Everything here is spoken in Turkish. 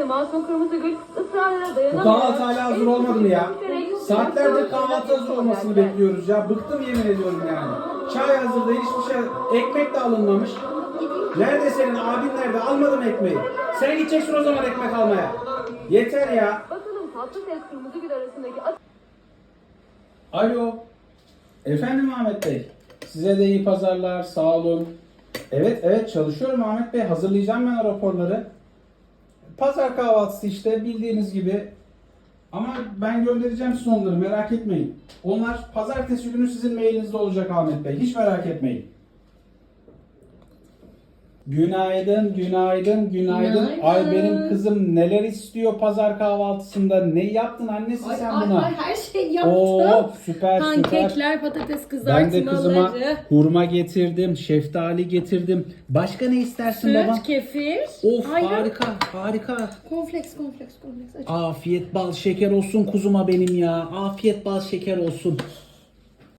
ise Masum Kırmızıgül ısrarlara Bu dayanamayarak... kahvaltı hala hazır olmadı mı ya? Saatlerdir kahvaltı hazır olmasını bekliyoruz ya. Bıktım yemin ediyorum yani. Çay hazır değil, hiçbir şey. Ekmek de alınmamış. Nerede senin abin nerede? Almadım ekmeği. Sen gideceksin o zaman ekmek almaya. Yeter ya. Bakalım tatlı ses Kırmızıgül arasındaki at- Alo. Efendim Ahmet Bey. Size de iyi pazarlar. Sağ olun. Evet evet çalışıyorum Ahmet Bey. Hazırlayacağım ben raporları. Pazar kahvaltısı işte bildiğiniz gibi. Ama ben göndereceğim size onları merak etmeyin. Onlar pazartesi günü sizin mailinizde olacak Ahmet Bey. Hiç merak etmeyin. Günaydın, günaydın, günaydın. Günaydın. Ay benim kızım neler istiyor pazar kahvaltısında? Ne yaptın annesi Ay, sen ay, buna? ay, her şey yaptım. Oo süper süper. Pankekler, patates Ben de kızıma hurma getirdim, şeftali getirdim. Başka ne istersin baba? Süt, kefir. Of ayran. harika, harika. Cornflakes, cornflakes. Aç. Afiyet bal şeker olsun kuzuma benim ya. Afiyet bal şeker olsun.